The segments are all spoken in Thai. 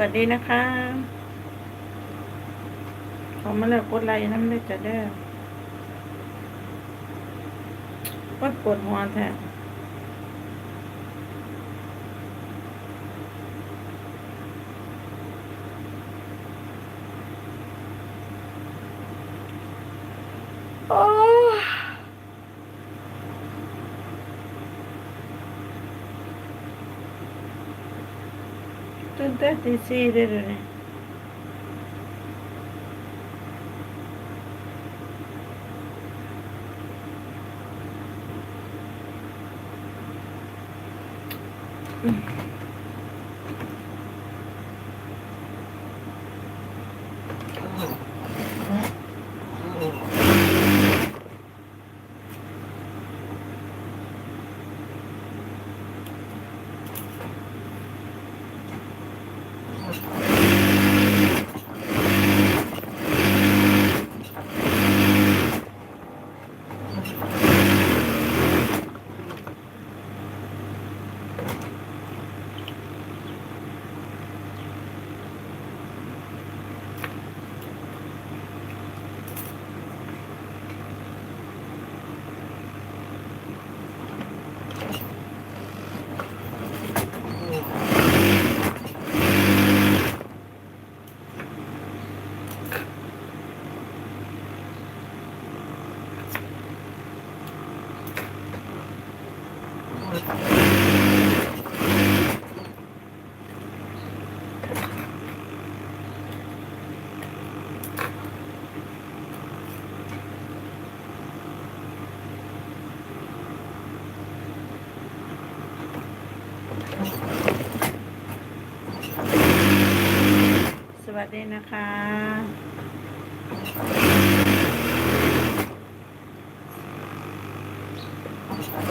วัสดีนะคะ ขอมาเลิกกดไลค์น้ำได้จะได้กดปวดหัวแท้โอ้ ยตื่นเด้เลยนะคะสวัส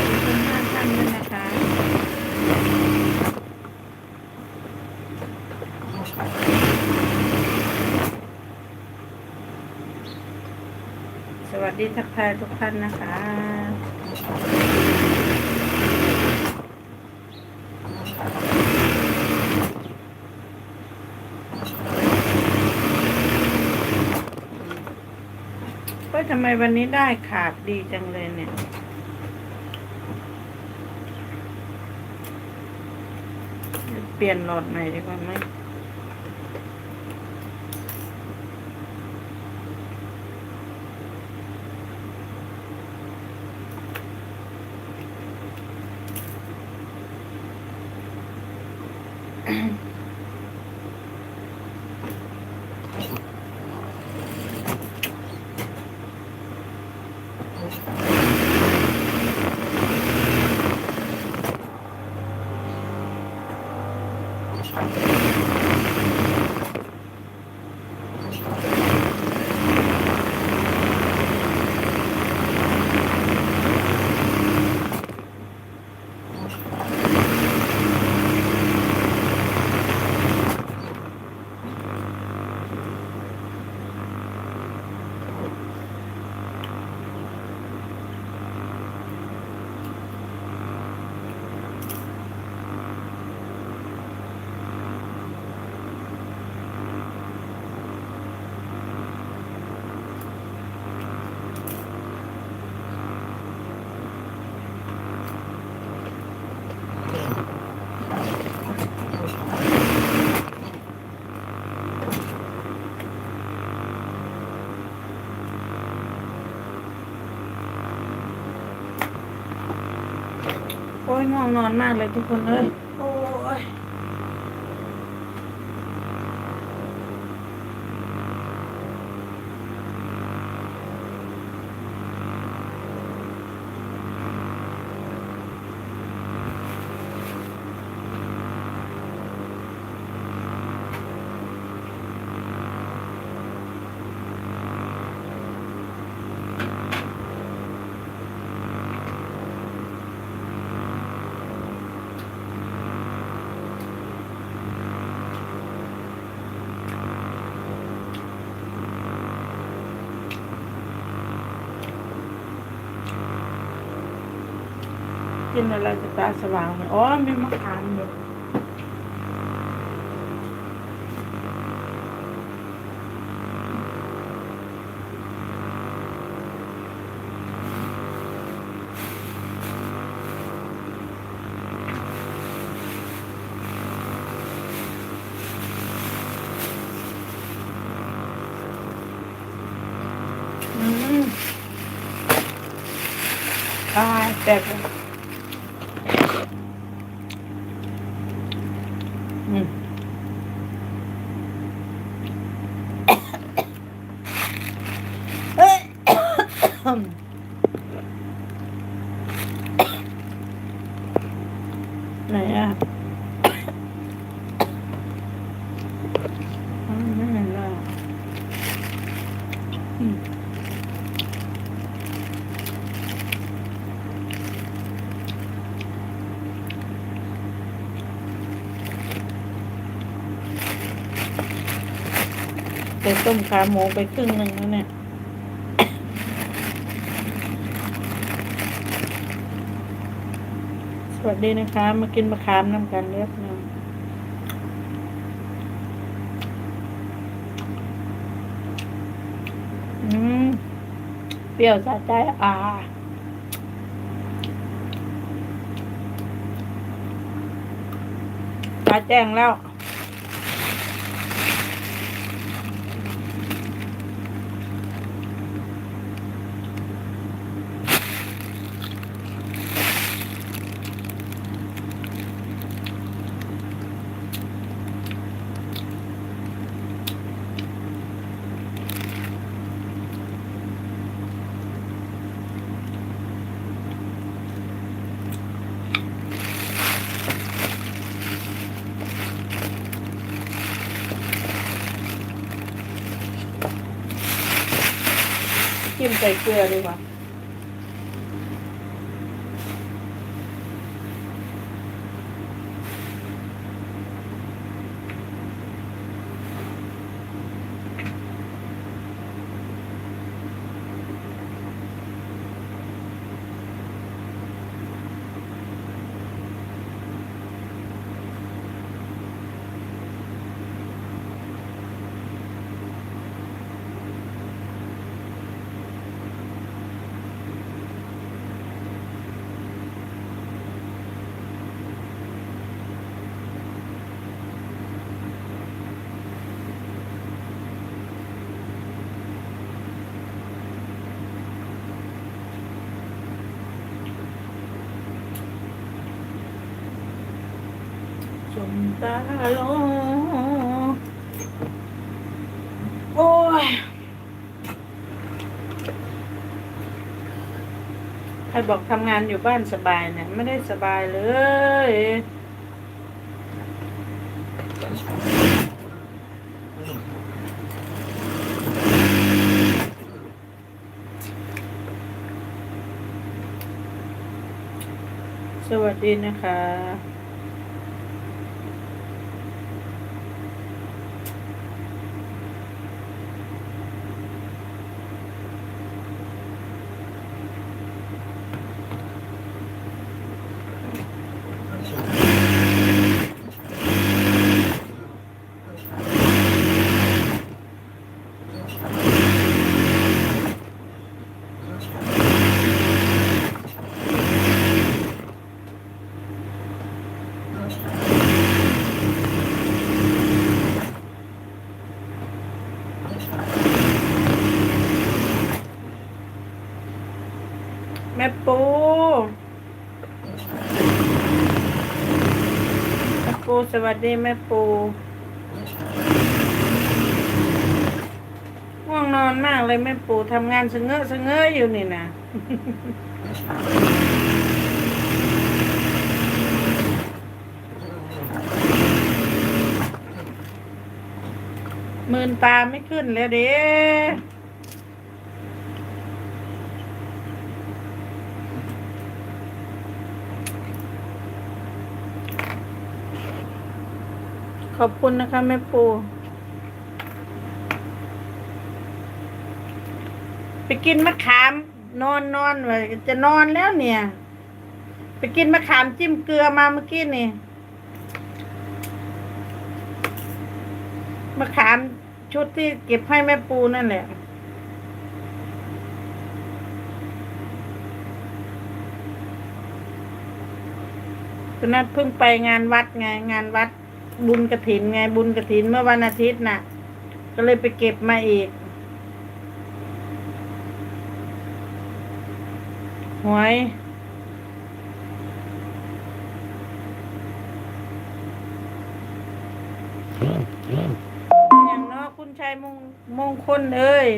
ดีคุณห้นด้วยนะคะ สวัสดีทักทายทุกท่านนะคะ ก็ทำไมวันนี้ได้ขาดดีจังเลยเนี่ย เปลี่ยนหลอดใหม่ดีกว่าไหม โอ้ยง่วงนอนมากเลยทุกคนเอ้ยโอ้ย กินอะไรจะตาสว่างไหมอ๋อมีมะขามอยู่ แตกเลย อืมเอ้ยไหนอะอ๋อไม่เห็นเลยอะอืม ไปต้มขาหมูไปครึ่งหนึ่งแล้วเนี่ยสวัสดีนะคะ มากินมะขามน้ำกันเรียบน้ำอืม เปรี้ยวสะใจอ่าตาแจ้งแล้ว จิ้มใตาลงโอ้ยใครบอกทำงานอยู่บ้านสบายเนี่ย ไม่ได้สบายเลย สวัสดีนะคะ แม่ปู แม่ปู สวัสดีแม่ปูง่วงนอนมากเลยแม่ปูทำงานสะเงอะสะเงอะอยู่นี่นะมืนตาไม่ขึ้นแล้วเด้ ขอบคุณนะคะแม่ปูไปกินมะขาม นอนนอนไว้จะนอนแล้วเนี่ย ไปกินมะขามจิ้มเกลือมาเมื่อกี้นี่มะขามชุดที่เก็บให้แม่ปูนั่นแหละคุณนัทเพิ่งไปงานวัดไงงานวัด บุญกระถินไงบุญกระถินเมื่อวันอาทิตย์น่ะ ก็เลยไปเก็บมาอีกหวยอย่างนอกคุณชายมงมงคลเอ้ย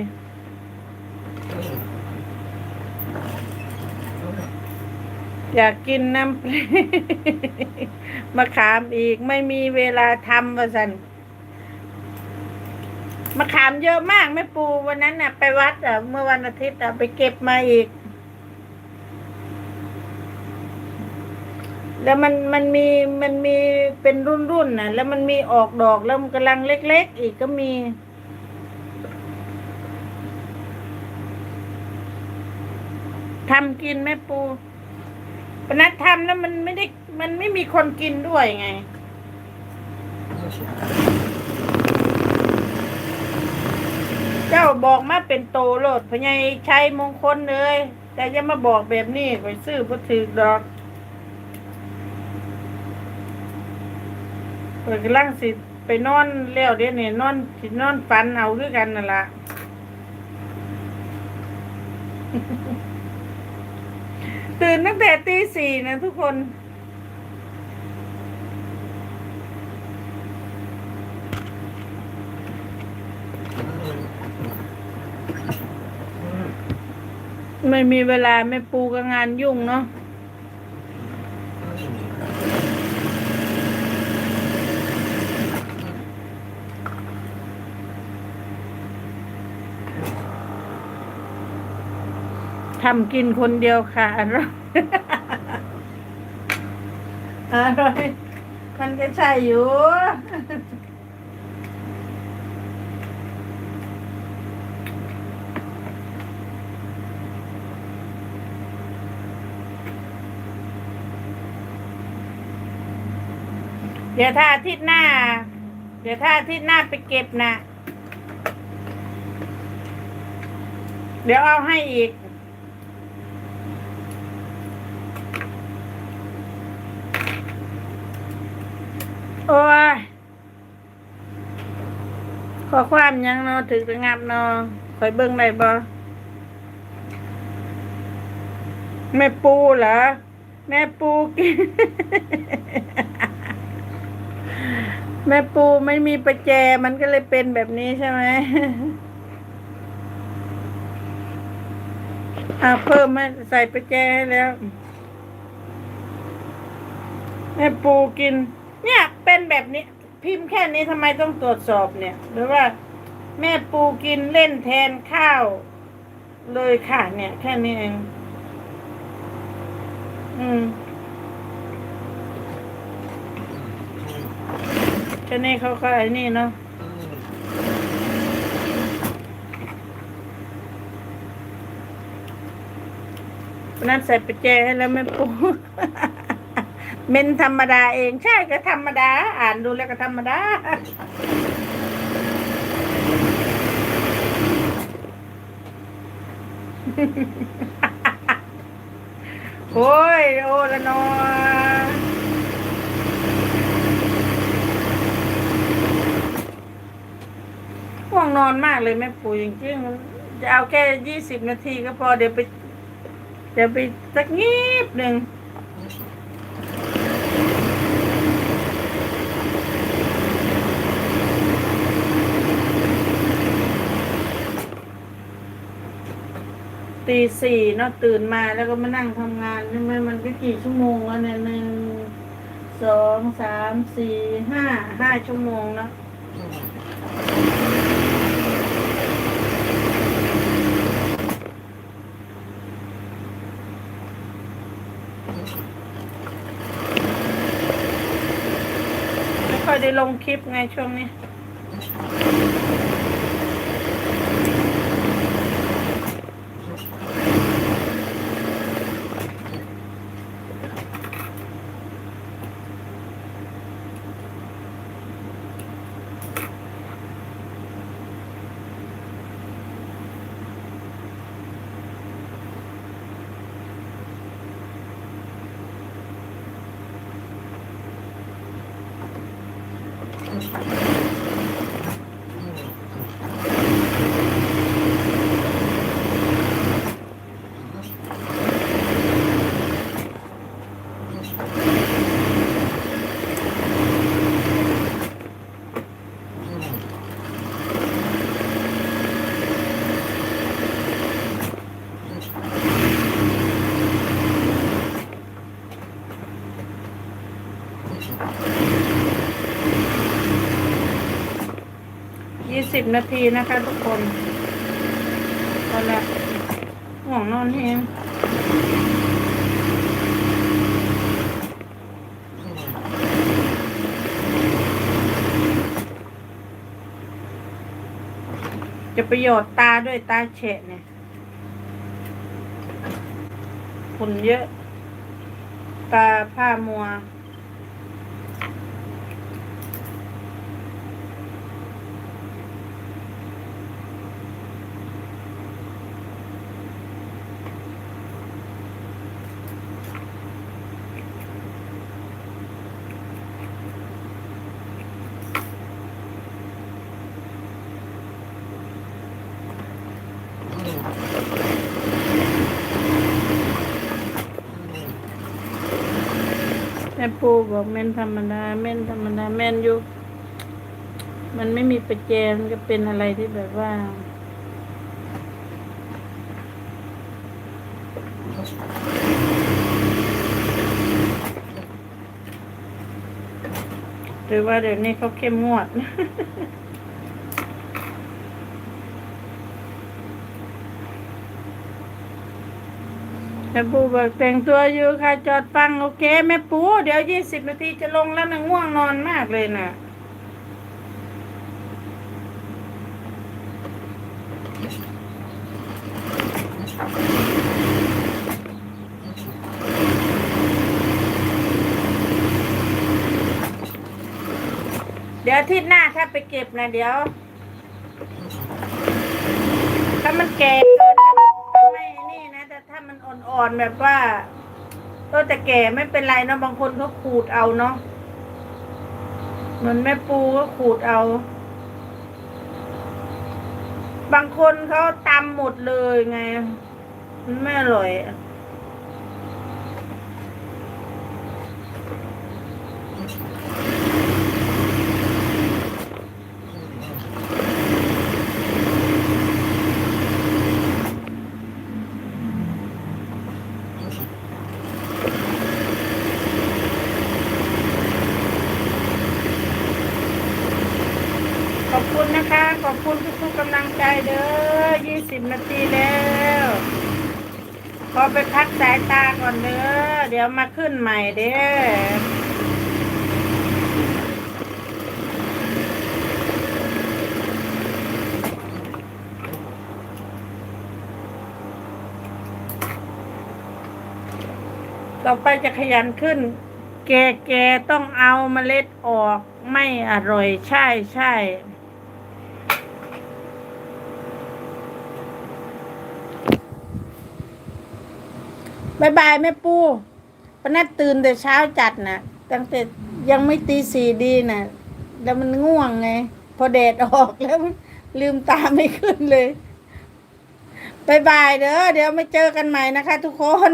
อยากกินน้ำปลี มะขามอีกไม่มีเวลาทำว่าสันมะขามเยอะมากแม่ปูวันนั้นน่ะ ไปวัดอะเมื่อวันอาทิตย์อะไปเก็บมาอีก แล้วมันมันมีมันมีเป็นรุ่นรุ่นน่ะ แล้วมันมีออกดอกแล้วมันกำลังเล็ก ๆ อีกก็มีทำกินแม่ปูปนัดทำแล้วมันไม่ได้ มันไม่มีคนกินด้วยไง เจ้าบอกมาเป็นโตโลดพญายชัยมงคลเลย แต่จะมาบอกแบบนี้ไปซื้อบ่ถือดอกเปิดกำลังสิไปนอนแล้วเดี๋ยวนี้นอนสินอนฝันเอาด้วยกันนั่นละตื่นตั้งแต่ตีสี่นะทุกคน ไม่มีเวลาแม่ปูกับงานยุ่งเนาะทำกินคนเดียวค่ะอร่อยอร่อยมันก็ใช่อยู่ เดี๋ยวถ้าอาทิตย์หน้า เดี๋ยวถ้าอาทิตย์หน้าไปเก็บนะเดี๋ยวเอาให้อีก โอ้ยขอความยังนาะถึงจะงับนาะคอยเบิ่งได้บ่แม่ปูเหรอ แม่ปูกิน แม่ปูไม่มีประแจมันก็เลยเป็นแบบนี้ใช่ไหมอ่าเพิ่มให้ใส่ประแจให้แล้ว แม่ปูกิน เนี่ย เป็นแบบนี้ พิมพ์แค่นี้ทำไมต้องตรวจสอบเนี่ย หรือว่า แม่ปูกินเล่นแทนข้าว เลยค่ะ เนี่ย แค่นี้เอง อืม แค่นี้เขาก็ไอ้นี่เนาะนั้นใส่ประแจให้แล้วไม่ปูเมนธรรมดาเองใช่ก็ธรรมดา อ่านดูแล้วก็ธรรมดาโอ้ย โอ้ละนอ ห่วงนอนมากเลยแม่ปู่จริงๆจะเอาแค่ยี่สิบนาทีก็พอเดี๋ยวไปเดี๋ยวไปสักงีบหนึ่งตีสี่เนาะตื่นมาแล้วก็มานั่งทำงานใช่ไหมมันก็กี่ชั่วโมงแล้วเนี่ยหนึ่งสองสามสี่ห้าห้าชั่วโมงเนาะ ค่อยได้ลงคลิปไงช่วงนี้ อ สิ บนาทีนะคะทุกคนพอแล้วห่วงนอนเองจะประโยชน์ตาด้วยตาเฉะเนี่ยฝุ่นเยอะ ตาผ้ามัว ม่ปูบอกแม่นธรรมดาแม่นธรรมดาแม่นอยู่ มันไม่มีประแจมันก็เป็นอะไรที่แบบว่าหรือว่าเดี๋ยวนี้เขาเข้มงวด ม่ปูบอกแต่งตัวอยู่ค่ะจอดฟังโอเคแม่ปู เดี๋ยวยี่สิบนาทีจะลงแล้วนะง่วงนอนมากเลยนะเดี๋ยวทิตย์หน้าถ้าไปเก็บนะเดี๋ยว ถ้ามันแก่ อ่อนแบบว่าเออแต่แก่ไม่เป็นไรเนาะบางคนเขาขูดเอาเนาะเหมือนแม่ปูก็ขูดเอา บางคนเขาตำหมดเลยไง มันไม่อร่อยอะขอบคุณนะคะ ขอบคุณทุกๆกำลังใจเด้อยี่สิบนาทีแล้ว ขอ ไปพักสายตาก่อนเด้อ เดี๋ยวมาขึ้นใหม่เด้อ ต่อไปจะขยันขึ้น แกแกต้องเอาเมล็ดออก ไม่อร่อยใช่ใช่ บายบายแม่ปูปนัดตื่นแต่เช้าจัดนะตั้งแต่ยังไม่ตีสี่ดีนะแล้วมันง่วงไง พอแดดออกแล้วลืมตาไม่ขึ้นเลยบายบายเด้อเดี๋ยวมาเจอกันใหม่นะคะทุกคน